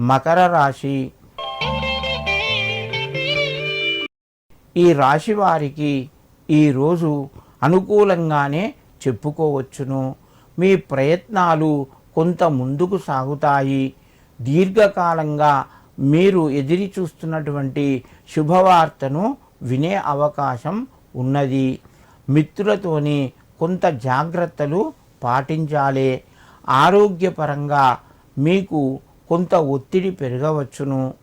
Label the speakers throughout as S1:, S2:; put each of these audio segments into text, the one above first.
S1: మకర రాశి. ఈ రాశి వారికి ఈరోజు అనుకూలంగానే చెప్పుకోవచ్చును. మీ ప్రయత్నాలు కొంత ముందుకు సాగుతాయి. దీర్ఘకాలంగా మీరు ఎదిరి చూస్తున్నటువంటి శుభవార్తను వినే అవకాశం ఉన్నది. మిత్రులతోని కొంత జాగ్రత్తలు పాటించాలి. ఆరోగ్యపరంగా మీకు కొంత ఒత్తిడి పెరగవచ్చును.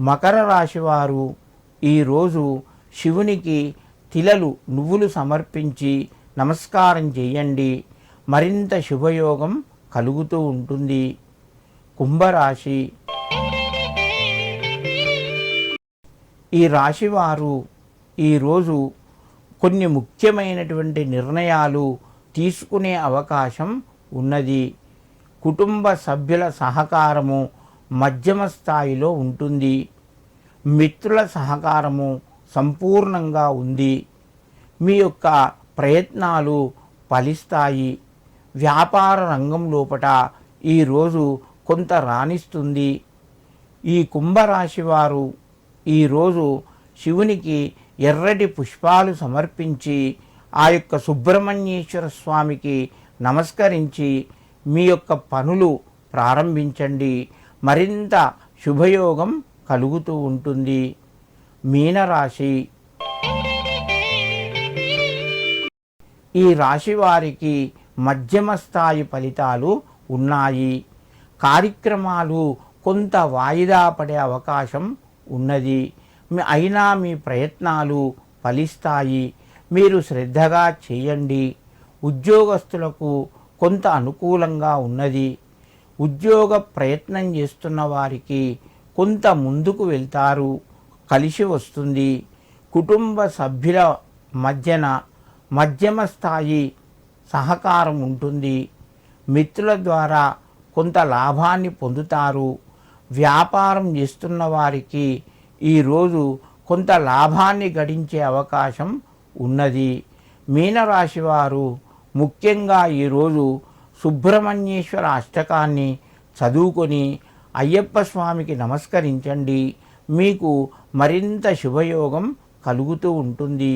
S1: మకర రాశివారు ఈరోజు శివునికి తిలలు నువ్వులు సమర్పించి నమస్కారం చేయండి. మరింత శుభయోగం కలుగుతూ ఉంటుంది. కుంభరాశి. ఈ రాశివారు ఈరోజు కొన్ని ముఖ్యమైనటువంటి నిర్ణయాలు తీసుకునే అవకాశం ఉన్నది. కుటుంబ సభ్యుల సహకారము మధ్యమ స్థాయిలో ఉంటుంది. మిత్రుల సహకారము సంపూర్ణంగా ఉంది. మీ యొక్క ప్రయత్నాలు ఫలిస్తాయి. వ్యాపార రంగం లోపట ఈరోజు కొంత రాణిస్తుంది. ఈ కుంభరాశి వారు ఈరోజు శివునికి ఎర్రటి పుష్పాలు సమర్పించి ఆ యొక్క సుబ్రహ్మణ్యేశ్వర స్వామికి నమస్కరించి మీ యొక్క పనులు ప్రారంభించండి. మరింత శుభయోగం కలుగుతూ ఉంటుంది. మీనరాశి. ఈ రాశి వారికి మధ్యమ స్థాయి ఫలితాలు ఉన్నాయి. కార్యక్రమాలు కొంత వాయిదా పడే అవకాశం ఉన్నది. మీ- అయినా మీ ప్రయత్నాలు ఫలిస్తాయి. మీరు శ్రద్ధగా చేయండి. ఉద్యోగస్తులకు కొంత అనుకూలంగా ఉన్నది. ఉద్యోగ ప్రయత్నం చేస్తున్న వారికి కొంత ముందుకు వెళ్తారు. కలిసి వస్తుంది. కుటుంబ సభ్యుల మధ్యన మధ్యమ స్థాయి సహకారం ఉంటుంది. మిత్రుల ద్వారా కొంత లాభాన్ని పొందుతారు. వ్యాపారం చేస్తున్న వారికి ఈరోజు కొంత లాభాన్ని గడించే అవకాశం ఉన్నది. మీనరాశి వారు ముఖ్యంగా ఈరోజు సుబ్రహ్మణ్యేశ్వర అష్టకాన్ని చదువుకొని అయ్యప్ప స్వామికి నమస్కరించండి. మీకు మరింత శుభయోగం కలుగుతూ ఉంటుంది.